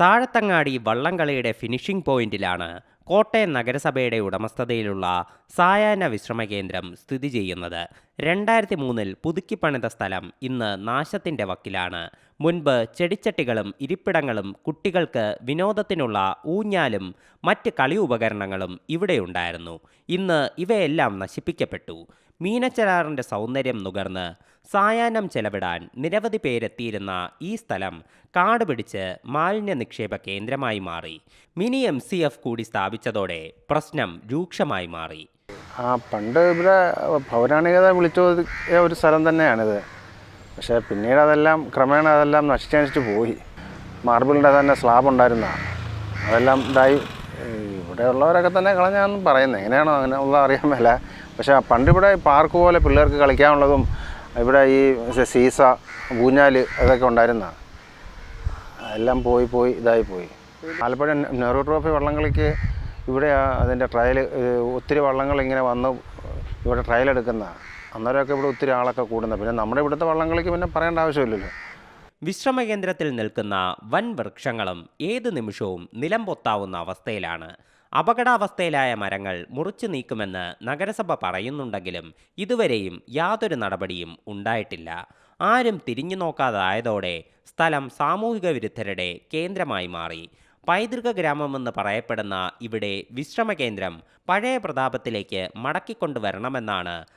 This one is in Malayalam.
താഴത്തങ്ങാടി വള്ളംകളിയുടെ ഫിനിഷിംഗ് പോയിന്റിലാണ് കോട്ടയം നഗരസഭയുടെ ഉടമസ്ഥതയിലുള്ള സായാഹ്ന വിശ്രമ കേന്ദ്രം സ്ഥിതി ചെയ്യുന്നത്. രണ്ടായിരത്തി മൂന്നിൽ പുതുക്കിപ്പണിത സ്ഥലം ഇന്ന് നാശത്തിന്റെ വക്കിലാണ്. മുൻപ് ചെടിച്ചട്ടികളും ഇരിപ്പിടങ്ങളും കുട്ടികൾക്ക് വിനോദത്തിനുള്ള ഊഞ്ഞാലും മറ്റ് കളി ഉപകരണങ്ങളും ഇവിടെയുണ്ടായിരുന്നു. ഇന്ന് ഇവയെല്ലാം നശിപ്പിക്കപ്പെട്ടു. മീനച്ചരാറിന്റെ സൗന്ദര്യം നുകർന്ന് സായാഹ്നം ചെലവിടാൻ നിരവധി പേരെത്തിയിരുന്ന ഈ സ്ഥലം കാട് പിടിച്ച് മാലിന്യ നിക്ഷേപ കേന്ദ്രമായി മാറി. മിനി എം സി എഫ് കൂടി സ്ഥാപിച്ചതോടെ പ്രശ്നം രൂക്ഷമായി മാറി. ആ പണ്ട് ഇവിടെ പൗരാണികത വിളിച്ചോതിയ ഒരു സ്ഥലം തന്നെയാണിത്. പക്ഷേ പിന്നീട് അതെല്ലാം ക്രമേണ അതെല്ലാം നശിച്ച് നശിച്ച് പോയി. മാർബിളിന്റെ തന്നെ സ്ലാബ് ഉണ്ടായിരുന്നതാണ് അതെല്ലാം ഇതായി. ഇവിടെയുള്ളവരൊക്കെ തന്നെ കളഞ്ഞാന്ന് പറയുന്നത് എങ്ങനെയാണോ അങ്ങനെ ഉള്ളത് അറിയാൻ മേല. പക്ഷേ പണ്ട് ഇവിടെ പാർക്ക് പോലെ പിള്ളേർക്ക് കളിക്കാനുള്ളതും ഇവിടെ ഈ സീസ ഊഞ്ഞാൽ അതൊക്കെ ഉണ്ടായിരുന്നതാണ് എല്ലാം പോയി പോയി ഇതായി പോയി. ആലപ്പുഴ നെഹ്റു ട്രോഫി വള്ളംകളിക്ക് ഇവിടെ അതിന്റെ ട്രയൽ ഒത്തിരി വള്ളങ്ങൾ ഇങ്ങനെ വന്ന് ഇവിടെ ട്രയൽ എടുക്കുന്ന അന്നേരമൊക്കെ ഇവിടെ ഒത്തിരി ആളൊക്കെ കൂടുന്നത്. പിന്നെ നമ്മുടെ ഇവിടുത്തെ വള്ളംകളിക്ക് പിന്നെ പറയേണ്ട ആവശ്യമില്ലല്ലോ. വിശ്രമ കേന്ദ്രത്തിൽ നിൽക്കുന്ന വൻ വൃക്ഷങ്ങളും ഏത് നിമിഷവും നിലംപൊത്താവുന്ന അവസ്ഥയിലാണ്. അപകടാവസ്ഥയിലായ മരങ്ങൾ മുറിച്ചു നീക്കുമെന്ന് നഗരസഭ പറയുന്നുണ്ടെങ്കിലും ഇതുവരെയും യാതൊരു നടപടിയും ഉണ്ടായിട്ടില്ല. ആരും തിരിഞ്ഞു നോക്കാതായതോടെ സ്ഥലം സാമൂഹിക വിരുദ്ധരുടെ കേന്ദ്രമായി മാറി. പൈതൃക ഗ്രാമമെന്ന് പറയപ്പെടുന്ന ഇവിടെ വിശ്രമ കേന്ദ്രം പഴയ പ്രതാപത്തിലേക്ക് മടക്കിക്കൊണ്ടുവരണമെന്നാണ്